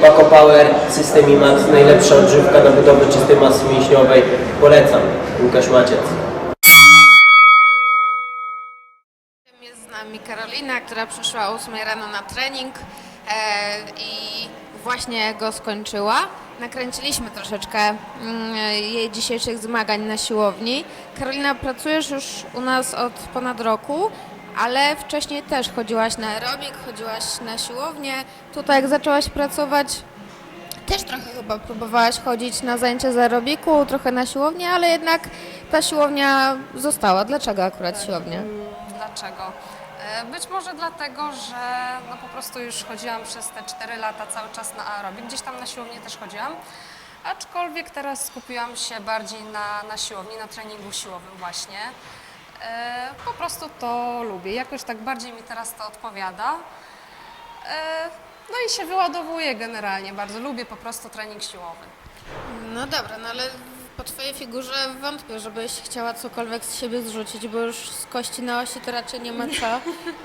Paco Power, System IMAX, najlepsza odżywka na budowę czystej masy mięśniowej. Polecam. Łukasz Maciec. Jest z nami Karolina, która przyszła o 8 rano na trening e, i właśnie go skończyła. Nakręciliśmy troszeczkę mm, jej dzisiejszych zmagań na siłowni. Karolina, pracujesz już u nas od ponad roku, ale wcześniej też chodziłaś na aerobik, chodziłaś na siłownię. Tutaj jak zaczęłaś pracować, też trochę chyba próbowałaś chodzić na zajęcia z aerobiku, trochę na siłownię, ale jednak ta siłownia została. Dlaczego akurat siłownia? Dlaczego? E, Być może dlatego, że no po prostu już chodziłam przez te 4 lata cały czas na aerobik, gdzieś tam na siłownię też chodziłam, aczkolwiek teraz skupiłam się bardziej na, na siłowni, na treningu siłowym właśnie. E, Po prostu to lubię, jakoś tak bardziej mi teraz to odpowiada. E, No i się wyładowuję generalnie, bardzo lubię po prostu trening siłowy. No dobra, no ale po twojej figurze wątpię, żebyś chciała cokolwiek z siebie zrzucić, bo już z kości na osi to raczej nie ma co.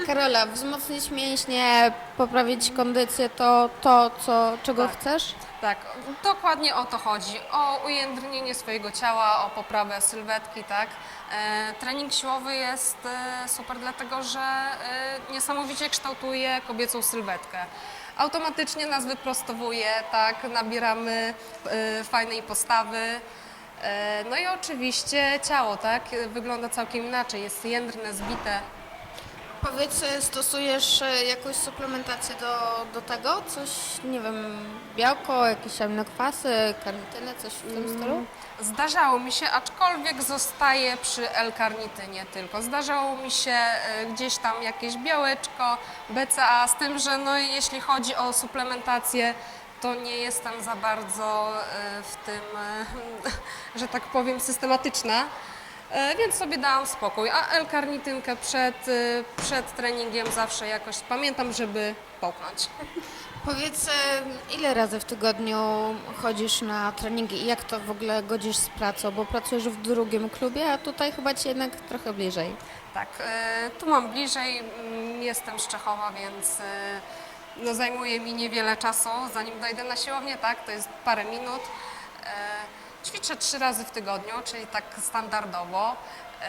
Karola, wzmocnić mięśnie, poprawić kondycję, to to, co, czego Tak. chcesz? Tak, dokładnie o to chodzi. O ujędrnienie swojego ciała, o poprawę sylwetki, tak. E, trening siłowy jest e, super, dlatego że e, niesamowicie kształtuje kobiecą sylwetkę. Automatycznie nas wyprostowuje, tak, nabieramy e, fajnej postawy. E, no i oczywiście ciało, tak, wygląda całkiem inaczej, jest jędrne, zbite. Powiedz, e, stosujesz e, jakąś suplementację do, do tego? Coś, nie wiem, białko, jakieś aminokwasy, karnitynę, coś w tym stylu? Zdarzało mi się, aczkolwiek zostaje przy L-karnitynie tylko. Zdarzało mi się e, gdzieś tam jakieś białeczko, BCA, z tym, że no, jeśli chodzi o suplementację, to nie jestem za bardzo e, w tym, e, że tak powiem, systematyczna. E, Więc sobie dałam spokój, a L-karnitynkę przed, przed treningiem zawsze jakoś pamiętam, żeby połknąć. Powiedz, ile razy w tygodniu chodzisz na treningi i jak to w ogóle godzisz z pracą? Bo pracujesz w drugim klubie, a tutaj chyba ci jednak trochę bliżej. Tak, tu mam bliżej, mm, jestem z Czechowa, więc no, zajmuje mi niewiele czasu, zanim dojdę na siłownię, tak, to jest parę minut. E, Ćwiczę trzy razy w tygodniu, czyli tak standardowo. E,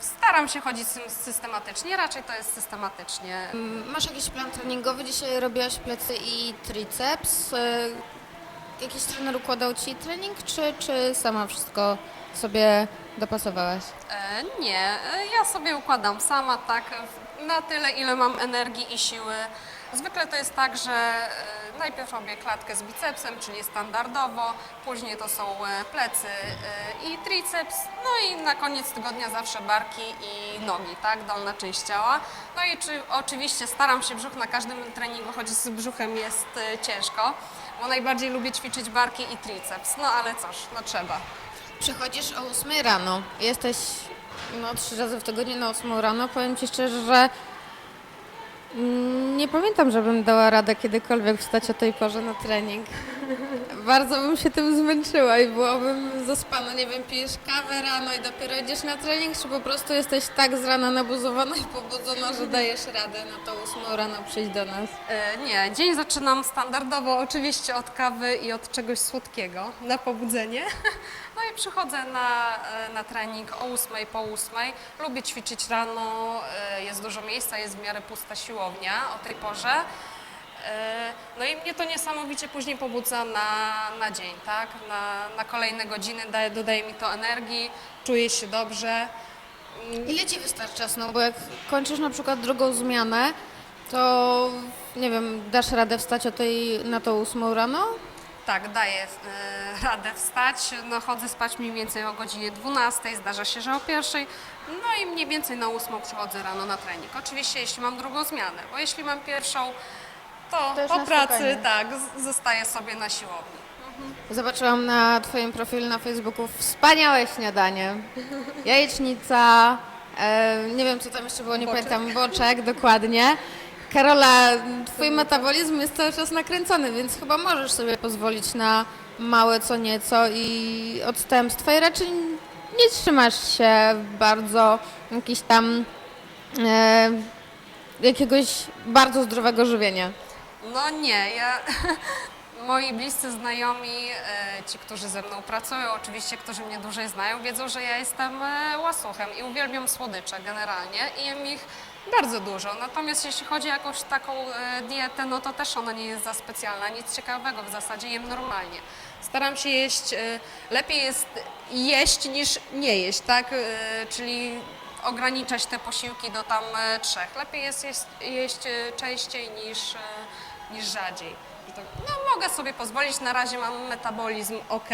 Staram się chodzić sym- systematycznie, raczej to jest systematycznie. Mm, Masz jakiś plan treningowy? Dzisiaj robiłaś plecy i triceps. E, Jakiś trener układał ci trening, czy, czy sama wszystko sobie dopasowałaś? E, Nie, e, ja sobie układam sama tak w- na tyle, ile mam energii i siły. Zwykle to jest tak, że e, najpierw robię klatkę z bicepsem, czyli standardowo, później to są e, plecy e, i triceps, no i na koniec tygodnia zawsze barki i nogi, tak, dolna część ciała. No i czy, oczywiście staram się brzuch na każdym treningu, choć z brzuchem jest ciężko, bo najbardziej lubię ćwiczyć barki i triceps, no ale cóż, no trzeba. Przychodzisz o 8 rano. Jesteś no, trzy razy w tygodniu na 8 rano. Powiem ci szczerze, że nie pamiętam, żebym dała radę kiedykolwiek wstać o tej porze na trening. Bardzo bym się tym zmęczyła i byłabym zaspana. Nie wiem, pijesz kawę rano i dopiero idziesz na trening, czy po prostu jesteś tak z rana nabuzowana i pobudzona, że dajesz radę na to 8 rano przyjść do nas. E, Nie, dzień zaczynam standardowo oczywiście od kawy i od czegoś słodkiego na pobudzenie. No i przychodzę na, e, na trening o 8 po 8. Lubię ćwiczyć rano, e, jest dużo miejsca, jest w miarę pusta siłownia o tej porze. E, No i mnie to niesamowicie później pobudza na, na dzień, tak? Na, na kolejne godziny, daje, dodaje mi to energii, czuję się dobrze. Ile ci wystarcza snu? Bo jak kończysz na przykład drugą zmianę, to nie wiem, dasz radę wstać o tej, na tą 8 rano? Tak, daję e, radę wstać. No, chodzę spać mniej więcej o godzinie 12, zdarza się, że o pierwszej. No i mniej więcej na 8 przychodzę rano na trening. Oczywiście jeśli mam drugą zmianę, bo jeśli mam pierwszą, to, już po na pracy spokojnie. tak, z- zostaję sobie na siłowni. Zobaczyłam na Twoim profilu na Facebooku wspaniałe śniadanie. Jajecznica, e, nie wiem co tam jeszcze było, nie pamiętam, boczek, dokładnie. Karola, Twój metabolizm jest cały czas nakręcony, więc chyba możesz sobie pozwolić na małe co nieco i odstępstwa i raczej nie trzymasz się bardzo jakiś tam e, jakiegoś bardzo zdrowego żywienia. No nie, ja... Moi bliscy znajomi, e, ci, którzy ze mną pracują, oczywiście, którzy mnie dłużej znają, wiedzą, że ja jestem e, łasuchem i uwielbiam słodycze generalnie i jem ich bardzo dużo. Natomiast jeśli chodzi o jakąś taką e, dietę, no to też ona nie jest za specjalna, nic ciekawego w zasadzie, jem normalnie. Staram się jeść, lepiej jest jeść niż nie jeść, tak? Czyli ograniczać te posiłki do tam trzech. Lepiej jest jeść, jeść częściej niż, niż rzadziej. I to- No, mogę sobie pozwolić, na razie mam metabolizm ok,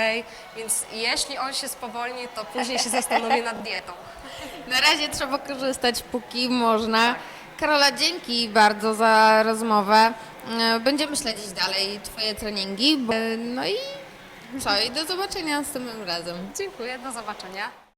więc jeśli on się spowolni, to później się zastanowię nad dietą. Na razie trzeba korzystać, póki można. Karola, dzięki bardzo za rozmowę. E, Będziemy śledzić dalej Twoje treningi. bo- No i co, i do zobaczenia następnym razem. Dziękuję, do zobaczenia.